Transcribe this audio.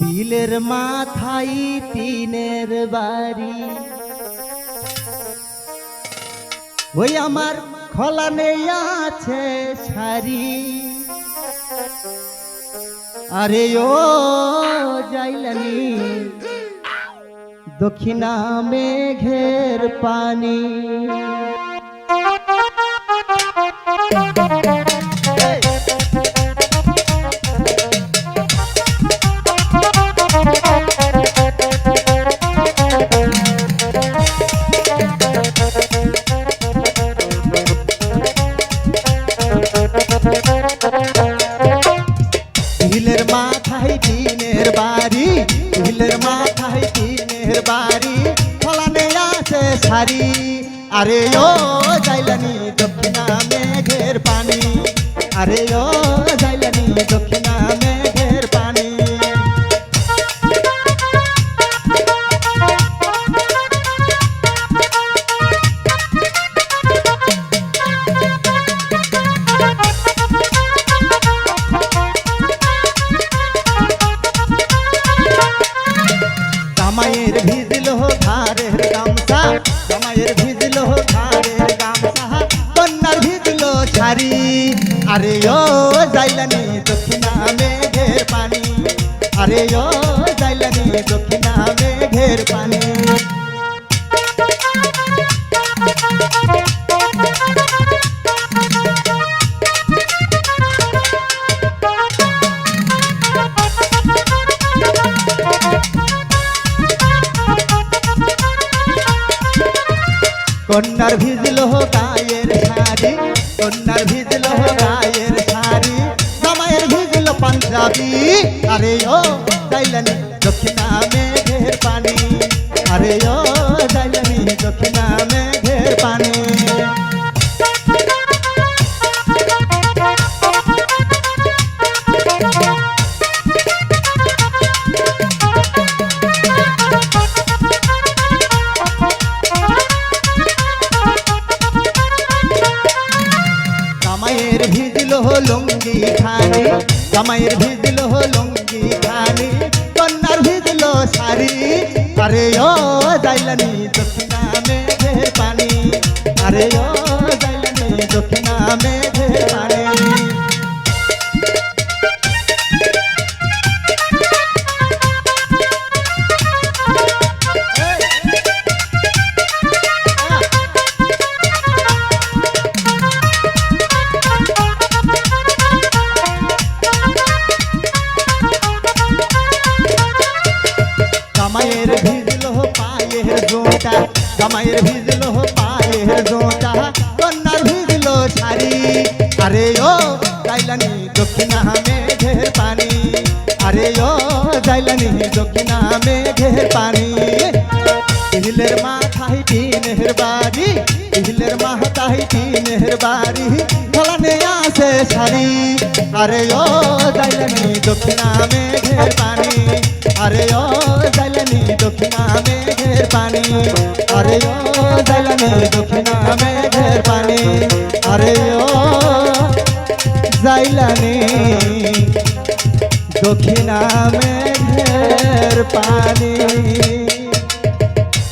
বিলের মাথায় টিনের বাড়ি। ওই আমার খোলা নেই আছে সারি আরে ও যাইলানি দক্ষিণা মেঘের পানি। শাড়ি আরে ও যাইলানি দক্ষিণা মেঘের পানি। আরে ও যাইলানি দক্ষিণা মেঘের পানি। জামাইয়ের ভিজল গামছা জামাইয়ের ভিজলো ঘাড়ের গামছা, কন্যার ভিজলো ছাড়ি আরে ও যাইলানি দক্ষিণা মেঘের পানি। আরে ও যাইলানি দক্ষিণা মেঘের পানি কন্যার ভিজল গায়ের শাড়ি, কন্যার ভিজল গায়ের শাড়ি। জামাইয়ের ভিজল পাঞ্জাবি, আরে ও যাইলানি দক্ষিণা মেঘের পানি। আরে ও যাইলানি দক্ষিণা জামাইয়ের ভিজল লুঙ্গি খানি জামাইয়ের ভিজল লুঙ্গি খানি কন্যার ভিজল শাড়ি, আরে ও যাইলানি দক্ষিণা মেঘের পানি, আরে ও যাইলানি দক্ষিণা মেঘের পানি। জামাইয়ের ভিজল পায়ের জোটা, কন্যার ভিজল শাড়ি। আরে ও যাইলানি দক্ষিণা মেঘের পানি। আরে ও যাইলানি দক্ষিণা মেঘের পানি। হিলের মাথায় টিনের বাড়ি হিলের মাথায় টিনের বাড়ি। ফলানে আসে শাড়ি। আরে ও যাইলানি দক্ষিণা মেঘের পানি। আরে ও দক্ষিণা মেঘের পানি। আরে ও জালানে দক্ষিণা মেঘের পানি। আরে ও জাইলানে। দক্ষিণা মেঘের পানি।